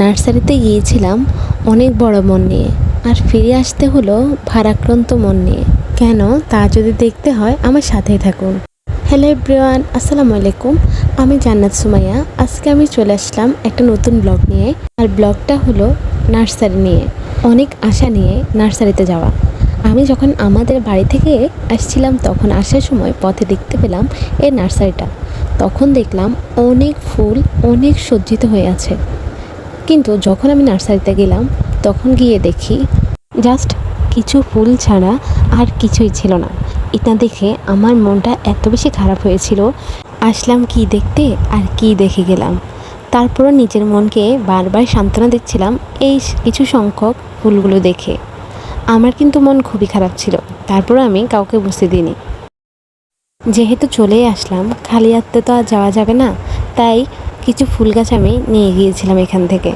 নার্সারিতে গিয়েছিলাম অনেক বড় মন নিয়ে আর ফিরে আসতে হলো ভারাক্রান্ত মন নিয়ে। কেন? তা যদি দেখতে হয় আমার সাথেই থাকুন। হ্যালো এভরিওয়ান, আসসালামু আলাইকুম। আমি জান্নাত সুমাইয়া। আজকে আমি চলে আসলাম একটা নতুন ব্লগ নিয়ে আর ব্লগটা হলো নার্সারি নিয়ে। অনেক আশা নিয়ে নার্সারিতে যাওয়া। আমি যখন আমাদের বাড়ি থেকে আসছিলাম তখন আসার সময় পথে দেখতে পেলাম এই নার্সারিটা। তখন দেখলাম অনেক ফুল অনেক সজ্জিত হয়ে আছে। কিন্তু যখন আমি নার্সারিতে গেলাম, তখন গিয়ে দেখি জাস্ট কিছু ফুল ছাড়া আর কিছুই ছিল না। এটা দেখে আমার মনটা এত বেশি খারাপ হয়েছিল। আসলাম কি দেখতে আর কি দেখে গেলাম। তারপরও নিজের মনকে বারবার সান্ত্বনা দিচ্ছিলাম এই কিছু সংখ্যক ফুলগুলো দেখে। আমার কিন্তু মন খুবই খারাপ ছিল তারপর আমি কাউকে বুঝতে দিইনি। যেহেতু চলে আসলাম, খালি হাতে তো আর যাওয়া যাবে না, তাই কিছু ফুল গাছ আমি নিয়ে গিয়েছিলাম এখান থেকে।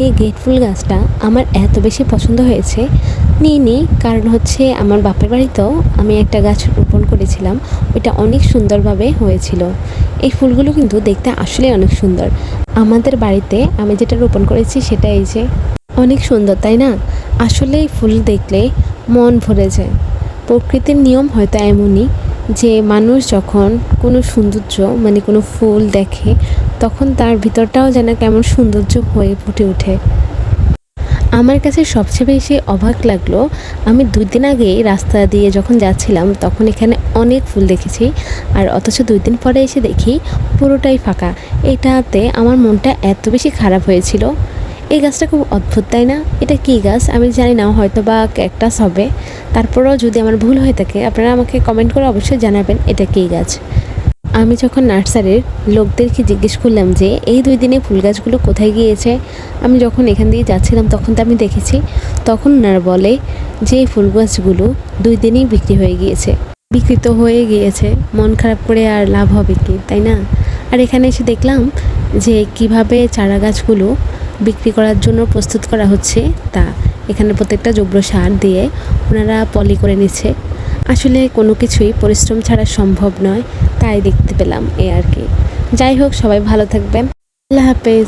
এই গেট ফুল গাছটা আমার এত বেশি পছন্দ হয়েছে। নিয়ে নিই কারণ হচ্ছে আমার বাপের বাড়িতেও আমি একটা গাছ রোপণ করেছিলাম। ওইটা অনেক সুন্দরভাবে হয়েছিল। এই ফুলগুলো কিন্তু দেখতে আসলে অনেক সুন্দর। আমাদের বাড়িতে আমি যেটা রোপণ করেছি সেটা এই যে, অনেক সুন্দর, তাই না? আসলে ফুল দেখলে মন ভরে যায়। প্রকৃতির নিয়ম হয়তো এমনই যে মানুষ যখন কোনো সৌন্দর্য মানে কোনো ফুল দেখে, তখন তার ভিতরটাও যেন কেমন সৌন্দর্য হয়ে ফুটে ওঠে। আমার কাছে সবচেয়ে বেশি অবাক লাগল, আমি দুই দিন আগেই রাস্তা দিয়ে যখন যাচ্ছিলাম, তখন এখানে অনেক ফুল দেখেছি। আর অথচ দুই দিন পরে এসে দেখি পুরোটাই ফাঁকা। এটাতে আমার মনটা এত বেশি খারাপ হয়েছিল। এই গাছটা খুব অদ্ভুত, তাই না? এটা কী গাছ? আমি জানি না হয়তো বা ক্যাকটাস হবে। তারপরেও যদি আমার ভুল হয়ে থাকে, আপনারা আমাকে কমেন্ট করে অবশ্যই জানাবেন এটা কী গাছ। আমি যখন নার্সারির লোকদেরকে জিজ্ঞেস করলাম যে, এই দুই দিনে ফুল গাছগুলো কোথায় গিয়েছে? আমি যখন এখান দিয়ে যাচ্ছিলাম, তখন তো আমি দেখেছি, তখন ওনারা বলে যে, এই ফুল গাছগুলো দুই দিনেই বিক্রি হয়ে গিয়েছে। বিক্রি তো হয়ে গিয়েছে, মন খারাপ করে আর লাভ হবে কি, তাই না? আর এখানে এসে দেখলাম যে, কীভাবে চারা গাছগুলো বিক্রি করার জন্য প্রস্তুত করা হচ্ছে তা। এখানে প্রত্যেকটা জৈব সার দিয়ে ওনারা পলি করে নিচ্ছে। আসলে কোনো কিছুই পরিশ্রম ছাড়া সম্ভব নয়, তাই দেখতে পেলাম এ আর কি। যাই হোক, সবাই ভালো থাকবেন। আল্লাহ হাফেজ।